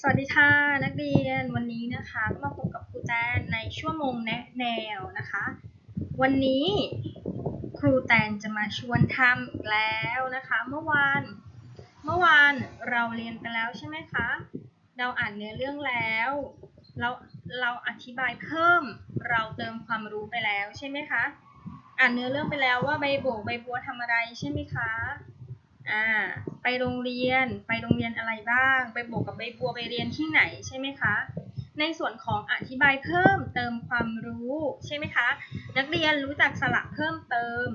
สวัสดีค่ะนักเรียนวันนี้นะคะก็มาพบกับครูแตนในชั่วโมงแนะแนวนะคะ วันนี้ครูแตนจะมาชวนทำอีกแล้วนะคะ เมื่อวานเมื่อวานเราเรียนไปแล้วใช่ไหมคะเราอ่านเนื้อเรื่องแล้วเราเราอธิบายเพิ่มเราเติมความรู้ไปแล้วใช่ไหมคะอ่านเนื้อเรื่องไปแล้วว่าใบโบกใบบัวทำอะไรใช่ไหมคะอ่า ไปโรงเรียน ไปโรงเรียนอะไรบ้าง ไปโบกกับใบบัวไปเรียนที่ไหนใช่ไหมคะ ในส่วนของอธิบายเพิ่มเติมความรู้ใช่ไหมคะ นักเรียนรู้จักสระเพิ่มเติม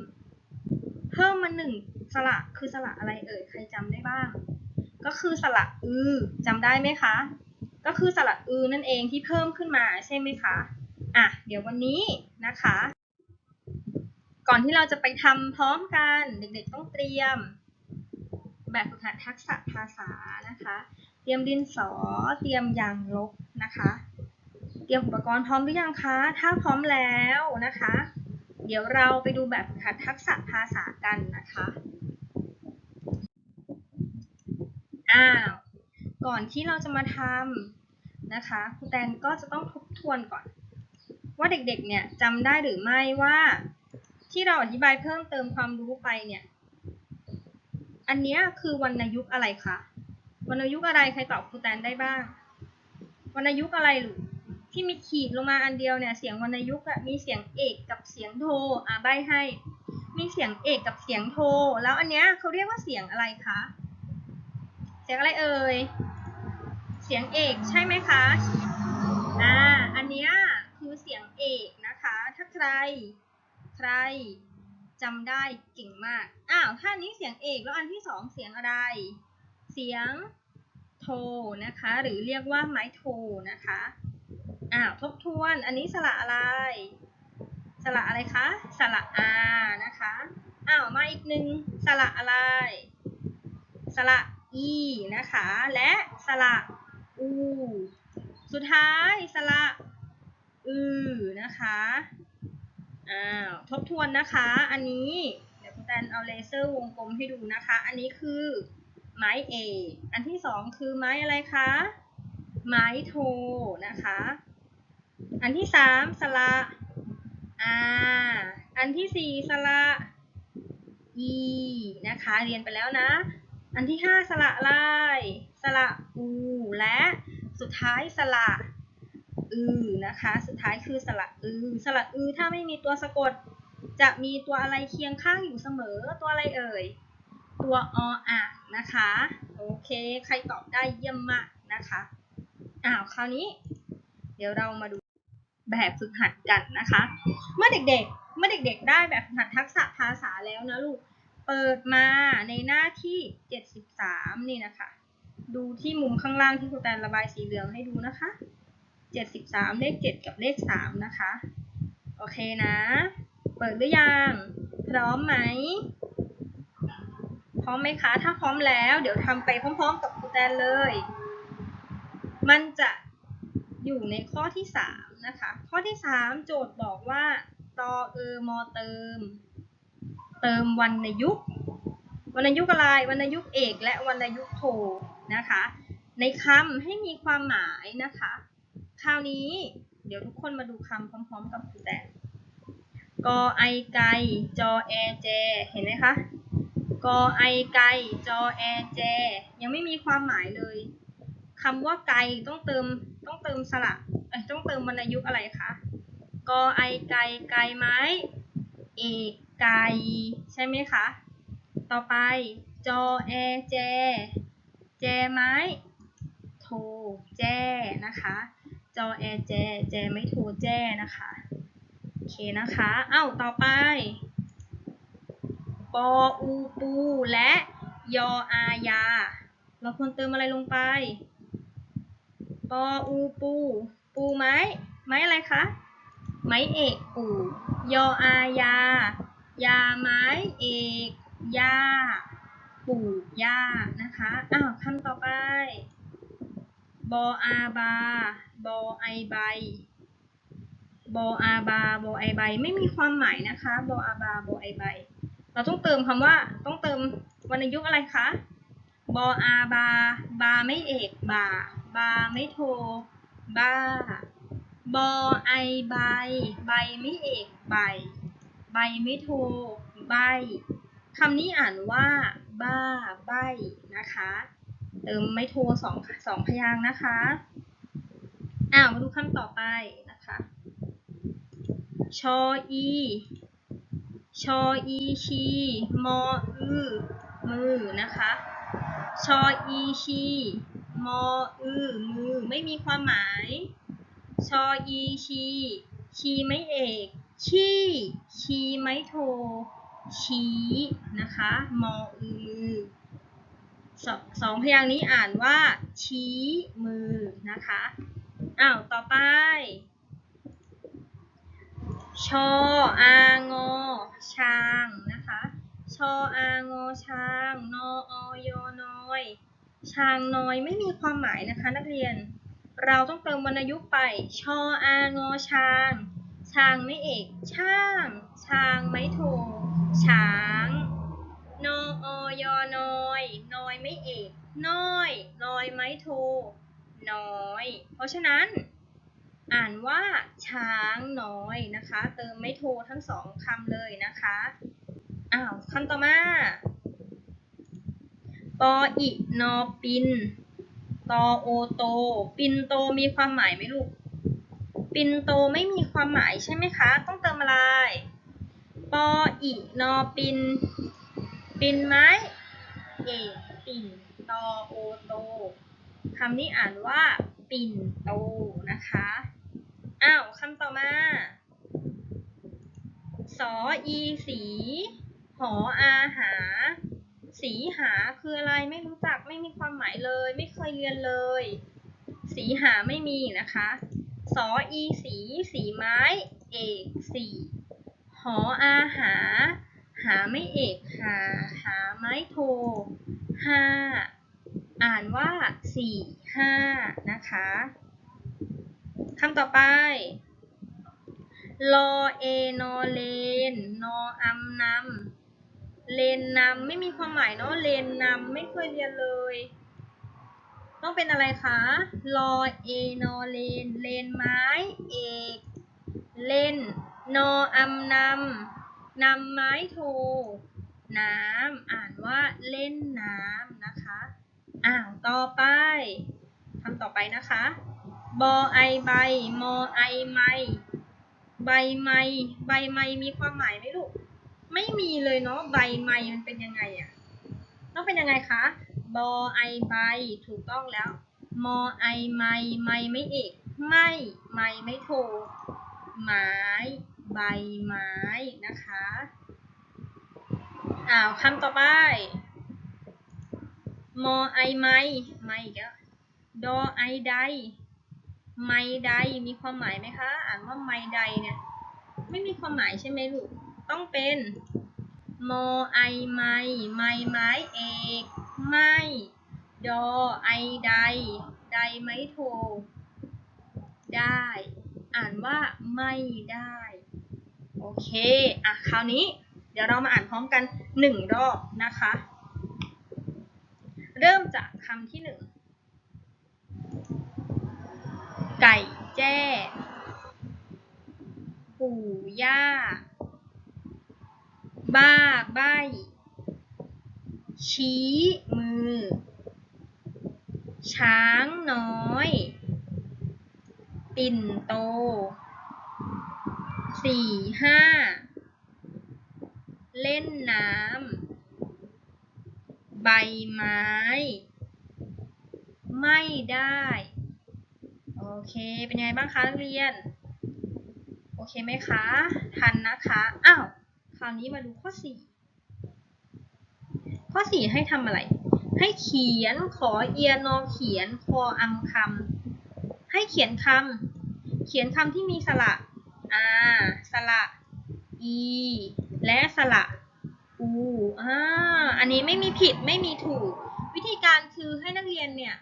เพิ่มมาหนึ่งสระคือสระอะไรเอ่ยใครจำได้บ้าง ก็คือสระอือจำได้ไหมคะ ก็คือสระอือนั่นเองที่เพิ่มขึ้นมาใช่ไหมคะอะเดี๋ยววันนี้นะคะ ก่อนที่เราจะไปทำพร้อมกัน เด็กๆต้องเตรียม แบบฝึกหัดทักษะภาษานะคะ เตรียมดินสอ เตรียมยางลบนะคะ เตรียมอุปกรณ์พร้อมหรือยังคะ ถ้าพร้อมแล้วนะคะ เดี๋ยวเราไปดูแบบฝึกหัดทักษะภาษากันนะคะ อ้าว ก่อนที่เราจะมาทำนะคะครูแตนก็จะต้องทบทวนก่อน ว่าเด็กๆ เนี่ยจำได้หรือไม่ว่าที่เราอธิบายเพิ่มเติมความรู้ไปเนี่ย อันนี้คือวรรณยุกอะไรคะวรรณยุกอะไรใครตอบครูแตนได้บ้าง วรรณยุกอะไรลูกที่มีขีดลงมาอันเดียวเนี่ยเสียงวรรณยุกต์อะมีเสียงเอกกับเสียงโทอะใบให้ มีเสียงเอกกับเสียงโท แล้วอันเนี้ยเขาเรียกว่าเสียงอะไรคะเสียงอะไรเอ่ยเสียงเอกใช่ไหมคะอ่าอันเนี้ยคือเสียงเอกนะคะ ถ้าใครใคร จำได้เก่งมาก อ้าวถ้านี้เสียงเอกแล้วอันที่สองเสียงอะไร เสียงโทนะคะ หรือเรียกว่าไม้โทนะคะ อ้าวทบทวน อันนี้สระอะไร สระอะไรคะ สระอานะคะ อ้าวมาอีกหนึ่งสระอะไร สระอีนะคะ และสระอู สุดท้ายสระอือนะคะ อ้าวทบทวนนะคะ อันนี้เดี๋ยวคุณแตนเอาเลเซอร์วงกลมให้ดูนะคะ อันนี้คือไม้เออันที่สองคือไม้อะไรคะ ไม้โทนะคะ อันที่สามสระอาอันที่สี่สระอีนะคะ เรียนไปแล้วนะ อันที่ห้าสระลาย สระอู และสุดท้ายสระ อือนะคะ สุดท้ายคือสระอือ สระอือถ้าไม่มีตัวสะกด จะมีตัวอะไรเคียงข้างอยู่เสมอ ตัวอะไรเอ่ย ตัวออ่างนะคะ โอเค ใครตอบได้เยี่ยมมากนะคะ อ้าว คราวนี้ เดี๋ยวเรามาดูแบบฝึกหัดกันนะคะ เมื่อเด็กๆ เมื่อเด็กๆ ได้แบบฝึกหัดทักษะภาษาแล้วนะลูก เปิดมาในหน้าที่ 73 นี่นะคะ ดูที่มุมข้างล่างที่ครูแตนระบายสีเหลืองให้ดูนะคะ 73 เลข 7 กับเลข 3 นะคะ โอเคนะ เปิดหรือยัง พร้อมไหม พร้อมไหมคะ ถ้าพร้อมแล้วเดี๋ยวทำไปพร้อมๆกับครูแตนเลย มันจะอยู่ในข้อที่ 3 นะคะ ข้อที่ 3 โจทย์บอกว่าตอเออมอเติม เติมวรรณยุกต์วรรณยุกต์อะไรวรรณยุกต์เอก และวรรณยุกต์โทนะคะ ในคำให้มีความหมายนะคะ คราวนี้เดี๋ยวทุกคนมาดูคำพร้อมๆ กับครูแตนกอไอไก่จอแอแจเห็นไหมคะ กอไอไก่จอแอแจยังไม่มีความหมายเลยคำว่าไก่ต้องเติมต้องเติมสระเอ้ยต้องเติมวรรณยุกต์อะไรคะ กอไอไก่ไก่ไม้เอกไก่ใช่ไหมคะ ต่อไปจอแอแจแจไม้ โท แจนะคะ จอแอแจ แจไม่โทรแจนะคะ โอเคนะคะ เอ้า ต่อไป ปออูปู และยออายา เราควรเติมอะไรลงไป ปออูปู ปูไม้ ไม้อะไรคะ ไม้เอกปู ยออายา ยาไม้เอกยา ปู่ย่านะคะ อ้าวคำต่อไป บออาบา บอไอใบบออาบา บอไอใบ ไม่มีความหมายนะคะ บออาบา บอไอใบ เราต้องเติมคำว่า ต้องเติมวรรณยุกต์อะไรคะ บออาบา บาไม่เอก บา บาไม่โทบ้าบอไอใบ ใบไม่เอก ใบ ใบไม่โท ใบคำนี้อ่านว่า บ้า ใบ นะคะ เติมไม่โทสองสองพยางนะคะอ้าวมาดูคำต่อไปนะคะชออีชออีชีมออือมือนะคะชออีชีมออือมือไม่มีความหมายชออีชีชีไม่เอกชี่ชีไม่โทชี้นะคะมออือมือ สองสองพยางค์นี้อ่านว่า ชี้มือนะคะอ้าวต่อไป ชออางอช้างนะคะชออางอช้างนออยนอยช้างน้อยไม่มีความหมายนะคะ นักเรียน เราต้องเติมวรรณยุกต์ไป ชออางอช้างช้างไม่เอก ช่าง ช้างไม่โทช้าง นออยนอยนอยไม่เอกน้อยน้อยไม่โทน้อย เพราะฉะนั้น อ่านว่าช้างน้อยนะคะ เติมไม่โททั้งสองคำเลยนะคะอ้าวคำต่อมาปออินอปินตอโอโต ปินโตมีความหมายไหมลูก ปินโตไม่มีความหมายใช่ไหมคะ ต้องเติมอะไรปออินอปิน ปินไม้เอกปิ่นตอโอโตคำนี้อ่านว่าปิ่นโตนะคะ อ้าวคำต่อมาสออีสีหออาหา สีหาคืออะไรไม่รู้จักไม่มีความหมายเลย ไม่เคยเรียนเลย สีหาไม่มีนะคะสออีสี สีไม้ เอกสีหออาหา หาไม่เอกหา หาไม้โทห้าอ่านว่าสี่ห้านะคะคำต่อไปลอเอนอเลน นออัมนำเลนนำไม่มีความหมายเนาะเลนนำไม่เคยเรียนเลย ต้องเป็นอะไรคะลอเอนอเลน เลนไม้เอก เล่นนออัมนำ นำไม้โท น้ำอ่านว่าเล่นน้ำนะคะ อ้าวต่อไปคำต่อไปนะคะ บอไอใบ มอไอไมใบไม้ใบไม้มีความหมายไหมลูก ไม่มีเลยเนาะใบไม้มันเป็นยังไงอะต้องเป็นยังไงคะ บอไอใบถูกต้องแล้ว มอไอไมไมไม่เอก ไม่ ไมไม่โท ไม้ ใบไม้นะคะอ้าวคำต่อไป มอไอไม้ไม่อีกแล้วดอไอใดไมใดมีความหมายไหมคะ อ่านว่าไมใดเนี่ย ไม่มีความหมายใช่ไหมลูก ต้องเป็นมอไอไมไมไม้เอกไม่ดอไอใดใดไม่โท ได้ อ่านว่าไม่ได้ โอเค อะ คราวนี้เดี๋ยวเรามาอ่านพร้อมกันหนึ่งรอบนะคะ เริ่มจากคำที่หนึ่ง ไก่แจ้ ปู่ย่า บ้าใบชี้มือ ช้างน้อย ปิ่นโต สี่ห้าเล่นน้ำใบไม้ ไม่ได้ โอเค เป็นยังไงบ้างคะนักเรียน โอเคไหมคะ ทันนะคะ อ้าว คราวนี้มาดูข้อสี่ข้อสี่ให้ทำอะไร ให้เขียนขอเอียนอเขียนคออังคำให้เขียนคำเขียนคำที่มีสระ อ่าสระอีและสระอูอ่าอันนี้ไม่มีผิดไม่มีถูก วิธีการคือให้นักเรียนเนี่ย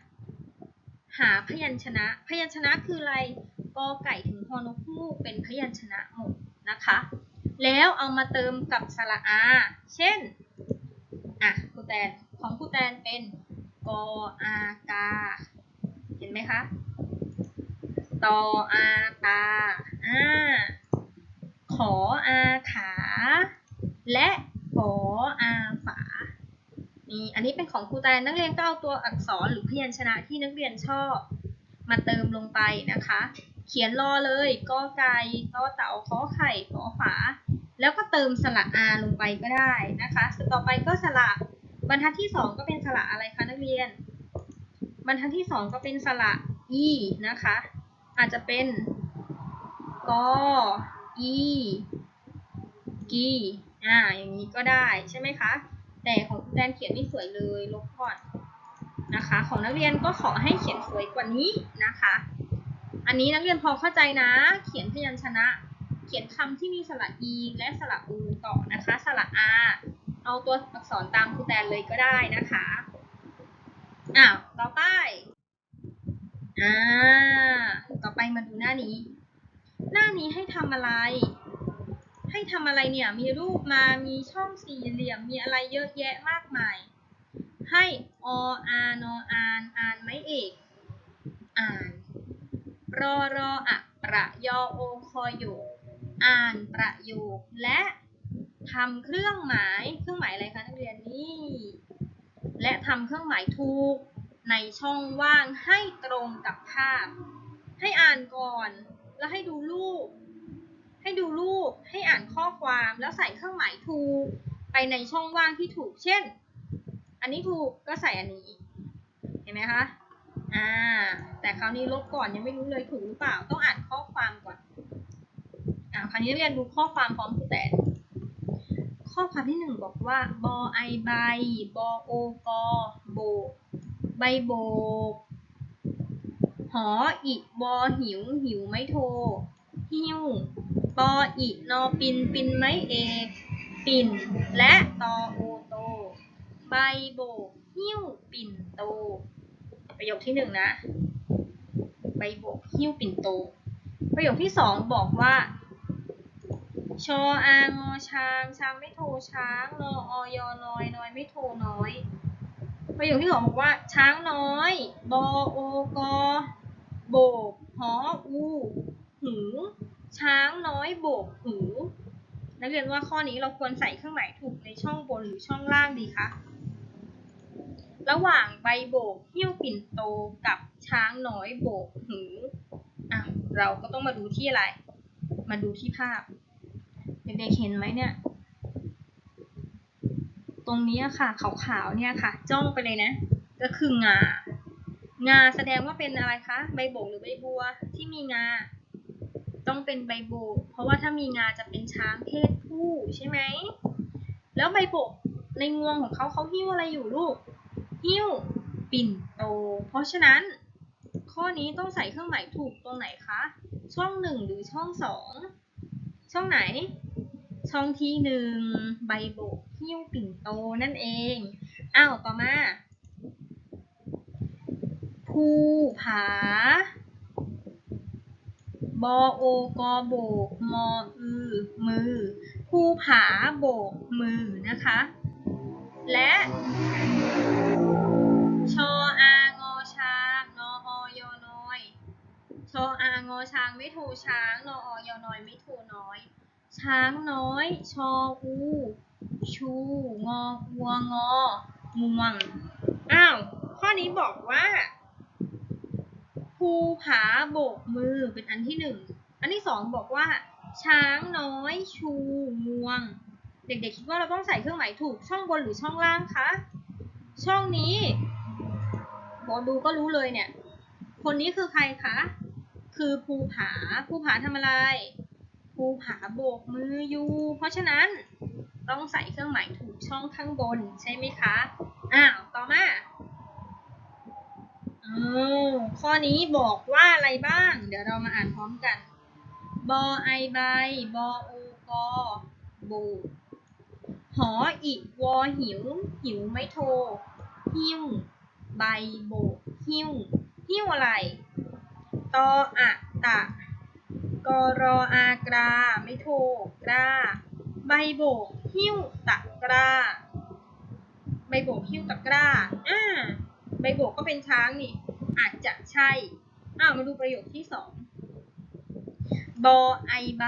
หาพยัญชนะ พยัญชนะคืออะไรกอไก่ถึงฮอนกฮูกเป็นพยัญชนะหมดนะคะ แล้วเอามาเติมกับสระอา เช่น อะครูแตนของครูแตนเป็นกออากา เห็นไหมคะคะตออาตา อ่าขออาขา และขออาฝานี่อันนี้เป็นของครูแตนนักเรียนก็เอาตัวอักษรหรือพยัญชนะที่นักเรียนชอบ มาเติมลงไปนะคะ เขียนรอเลยกอไก่ต่อเต่าขอไข่ขอฝา แล้วก็เติมสระอาลงไปก็ได้นะคะสุดต่อไปก็สระบรรทัดที่สองก็เป็นสระอะไรคะนักเรียน บรรทัดที่สองก็เป็นสระอีนะคะ อาจจะเป็น กออีกีอ่า อย่างนี้ก็ได้ใช่ไหมคะ แต่ของคุณแดนเขียนไม่สวยเลย ลบก่อนนะคะ ของนักเรียนก็ขอให้เขียนสวยกว่านี้นะคะ อันนี้นักเรียนพอเข้าใจนะ เขียนพยัญชนะ เขียนคำที่มีสระ e และสระ u ต่อนะคะ สระ r เอาตัวอักษรตามครูแตนเลยก็ได้นะคะ อ้าว ต่อไป อ่า ต่อไปมาดูหน้านี้ หน้านี้ให้ทำอะไร ให้ทำอะไรเนี่ย มีรูปมา มีช่องสี่เหลี่ยม มีอะไรเยอะแยะมากมาย ให้ออานออาน อ่านไหมเอก อ่าน รอรออะประยอโอคอโยกอ่านประโยคและทำเครื่องหมาย เครื่องหมายอะไรคะนักเรียนนี่ และทำเครื่องหมายถูกในช่องว่างให้ตรงกับภาพ ให้อ่านก่อน แล้วให้ดูรูป ให้ดูรูป ให้อ่านข้อความแล้วใส่เครื่องหมายถูกไปในช่องว่างที่ถูก เช่น อันนี้ถูกก็ใส่อันนี้ เห็นไหมคะ อ่า แต่คราวนี้ลบก่อนยังไม่รู้เลยถูกหรือเปล่า ต้องอ่านข้อความก่อน อ่า คราวนี้เรียนดูข้อความพร้อมครูแต่ข้อความที่หนึ่งบอกว่า บอไอใบบอโอกอโบ ใบโบก หออิบอหิวหิวไม่โท หิวปออินอปินปินไม่เอกปิ่น และตอโอโต ใบโบกหิ้วปิ่นโต ประโยคที่หนึ่งนะ ใบโบกหิ้วปิ่นโต ประโยคที่สองบอกว่าชออางอช้างช้างไม่โทช้างนออยอน้อยน้อยไม่โทน้อย ประโยคที่สองบอกว่า ช้างน้อย บอโอกอ โบกหออูหูช้างน้อยโบกหู นักเรียนว่าข้อนี้เราควรใส่เครื่องหมายถูกในช่องบนหรือช่องล่างดีคะ ระหว่างใบโบกหิ้วปิ่นโตกับช้างน้อยโบกหูอะเราก็ต้องมาดูที่อะไร มาดูที่ภาพ เด็กๆเห็นไหมเนี่ย ตรงนี้ค่ะขาวๆเนี่ยค่ะ จ้องไปเลยนะ ก็คืองา งาแสดงว่าเป็นอะไรคะ ใบโบกหรือใบบัวที่มีงา ต้องเป็นใบโบก เพราะว่าถ้ามีงาจะเป็นช้างเพศผู้ใช่ไหม แล้วใบโบกในงวงของเขาเขาหิ้วอะไรอยู่ลูก หิ้วปิ่นโต เพราะฉะนั้น ข้อนี้ต้องใส่เครื่องหมายถูกตรงไหนคะ ช่องหนึ่งหรือช่องสองช่องไหน ช่องที่หนึ่งใบโบกหิ้วปิ่นโตนั่นเอง อ้าว ต่อมา ภูผา บอโอกอโบกมออือมือ ภูผาโบกมือนะคะ และชออางอช้างนออยอน้อยชออางอช้างไม่โทช้างนออยอน้อยไม่โทน้อย ช้างน้อย ชออูชูงอวัวงองวง อ้าว ข้อนี้บอกว่า ภูผาโบกมือเป็นอันที่หนึ่ง อันที่สองบอกว่า ช้างน้อยชูงวง เด็กๆคิดว่าเราต้องใส่เครื่องหมายถูกช่องบนหรือช่องล่างคะช่องนี้บอดูก็รู้เลยเนี่ย คนนี้คือใครคะ คือภูผา ภูผาทำอะไร ภูผาโบกมืออยู่ เพราะฉะนั้นต้องใส่เครื่องหมายถูกช่องข้างบนใช่ไหมคะ อ้าว ต่อมา ข้อนี้บอกว่าอะไรบ้าง เดี๋ยวเรามาอ่านพร้อมกัน บอไอใบบอโอกอโบกหออิวอหิว หิวไม่โท หิ้ว ใบโบกหิ้ว หิ้วอะไร ตออะตะกรออากรา ไม่โท กรา ใบโบกหิ้วตะกรา ใบโบกหิ้วตะกราอ่า ใบโบกก็เป็นช้างนี่ อาจจะใช่ อ้าวมาดูประโยคที่สองบอไอใบ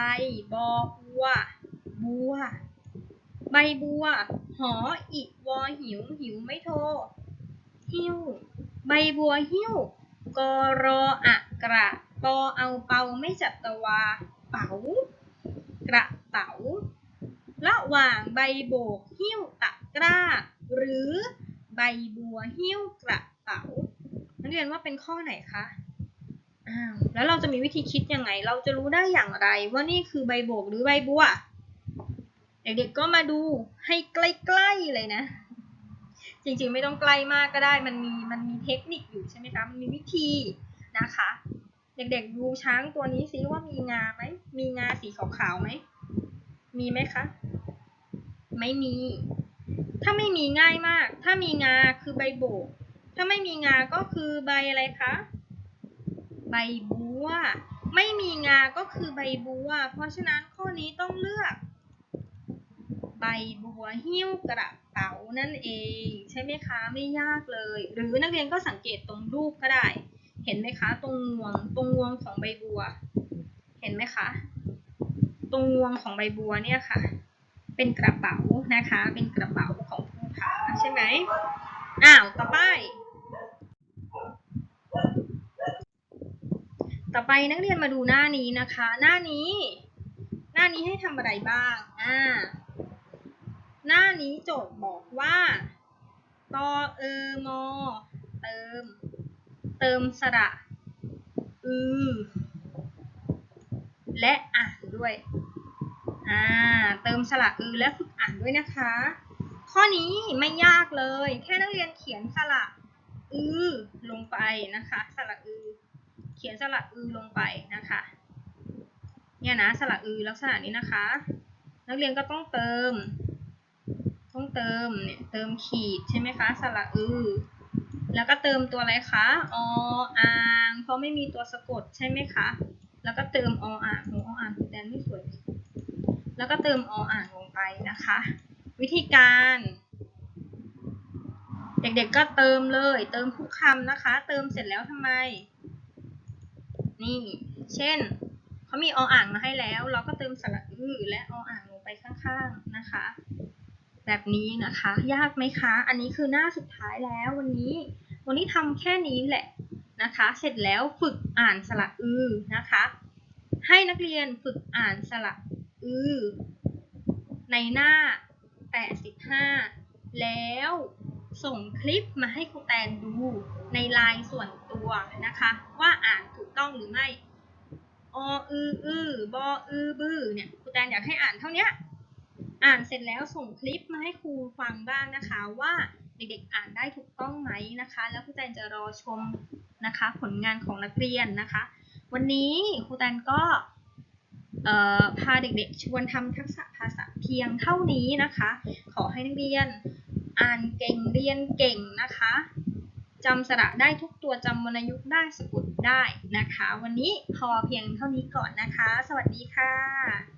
บอบัว บัว ใบบัว หออีวอหิว หิวไม่โทรหิ้ว ใบบัวหิ้ว กอรออะกระ ปอเอาเปาไม่จับตะวา เป๋า กระเป๋า ระหว่างใบโบกหิ้วตะกร้า หรือ ใบบัวหิ้วกระเป๋า นักเรียนว่าเป็นข้อไหนคะอ้าวแล้วเราจะมีวิธีคิดยังไง เราจะรู้ได้อย่างไรว่านี่คือใบโบกหรือใบบัว เด็กๆก็มาดูให้ใกล้ๆเลยนะ จริงๆไม่ต้องใกล้มากก็ได้ มันมีมันมีเทคนิคอยู่ใช่ไหมคะ มันมีวิธีนะคะ เด็กๆดูช้างตัวนี้ซิว่ามีงาไหม มีงาสีขาวๆไหม มีไหมคะ ไม่มี ถ้าไม่มีง่ายมาก ถ้ามีงาคือใบโบก ถ้าไม่มีงาก็คือใบอะไรคะ ใบบัว ไม่มีงาก็คือใบบัว เพราะฉะนั้นข้อนี้ต้องเลือก ใบบัวหิ้วกระเป๋านั่นเอง ใช่ไหมคะ ไม่ยากเลย หรือนักเรียนก็สังเกตตรงรูปก็ได้ เห็นไหมคะ ตรงงวง ตรงงวงของใบบัว เห็นไหมคะ ตรงงวงของใบบัวเนี่ยค่ะ เป็นกระเป๋านะคะ เป็นกระเป๋าของภูผาใช่ไหมอ้าวต่อไป ต่อไปนักเรียนมาดูหน้านี้นะคะ หน้านี้ หน้านี้ให้ทำอะไรบ้างอ่าหน้านี้โจทย์บอกว่าตอเออมอเติม เติมสระอือและอ่านด้วย เติมสระอือและฝึกอ่านด้วยนะคะ ข้อนี้ไม่ยากเลย แค่นักเรียนเขียนสระอือลงไปนะคะ สระอือ เขียนสระอือลงไปนะคะ เนี่ยนะสระอือลักษณะนี้นะคะ นักเรียนก็ต้องเติม ต้องเติมเนี่ยเติมขีดใช่ไหมคะ สระอือแล้วก็เติมตัวอะไรคะ ออ่าง เพราะไม่มีตัวสะกดใช่ไหมคะ แล้วก็เติมออ่างโอ้ออ่างแดนไม่สวย แล้วก็เติมออ่างลงไปนะคะ วิธีการ เด็กๆก็เติมเลย เติมทุกคำนะคะ เติมเสร็จแล้วทำไม นี่ เช่นเขามีออ่างมาให้แล้ว เราก็เติมสระอือและออ่างลงไปข้างๆนะคะ แบบนี้นะคะ ยากไหมคะ อันนี้คือหน้าสุดท้ายแล้ววันนี้ วันนี้ทำแค่นี้แหละนะคะ เสร็จแล้วฝึกอ่านสระอือนะคะ ให้นักเรียนฝึกอ่านสระ อือ ในหน้า 85 แล้วส่งคลิปมาให้ครูแตนดูในไลน์ส่วนตัวนะคะ ว่าอ่านถูกต้องหรือไม่ออืออือบออือบือเนี่ยครูแตนอยากให้อ่านเท่านี้อ่านเสร็จแล้วส่งคลิปมาให้ครูฟังบ้างนะคะว่าเด็กๆอ่านได้ถูกต้องไหมนะคะ แล้วครูแตนจะรอชมนะคะ ผลงานของนักเรียนนะคะ วันนี้ครูแตนก็ พาเด็กๆ ชวนทำทักษะภาษาเพียงเท่านี้นะคะ ขอให้นักเรียนอ่านเก่งเรียนเก่งนะคะจำสระได้ทุกตัวจำวรรณยุกต์ได้สะกดได้นะคะ วันนี้พอเพียงเท่านี้ก่อนนะคะ สวัสดีค่ะ